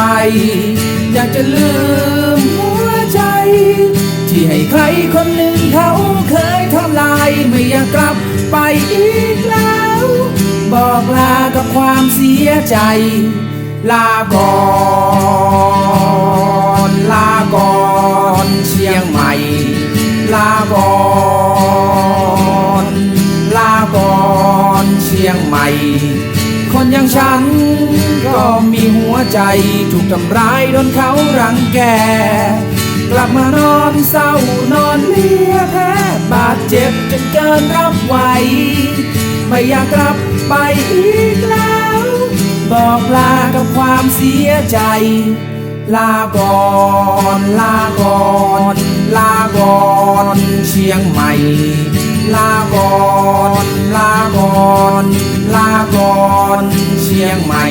ไป อยากจะลืมหัวใจ ที่ให้ใครคนหนึ่งเขาเคยทำลาย ไม่อยากกลับไปอีกแล้ว บอกลากับความเสียใจ ลาก่อนลาก่อนเชียงใหม่ ลาก่อนลาก่อนเชียงใหม่ คนอย่างฉัน ใจถูกทำร้ายโดนเขารังแก กลับมานอนเศร้านอนเลียแพ้บาดเจ็บจนเกินรับไหวไม่อยากกลับไปอีกแล้ว บอกลากับความเสียใจ ลาก่อนลาก่อนลาก่อนเชียงใหม่ ลาก่อนลาก่อนลาก่อนเชียงใหม่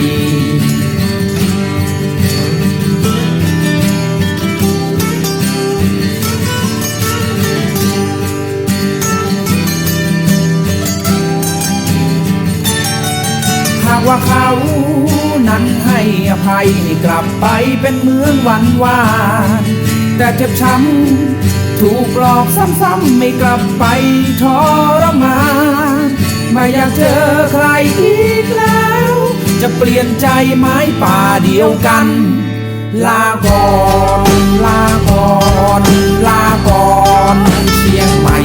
ากว่าเขานั้นให้อภัยให้กลับไปเป็นเมืองหวันวานแต่เจ็บช้ำถูกหลอกซ้ำๆไม่กลับไปทรมานไม่อยากเจอใครอีกแล้ว จะเปลี่ยนใจไม้ป่าเดียวกัน ลาก่อน ลาก่อน ลาก่อนเชียงใหม่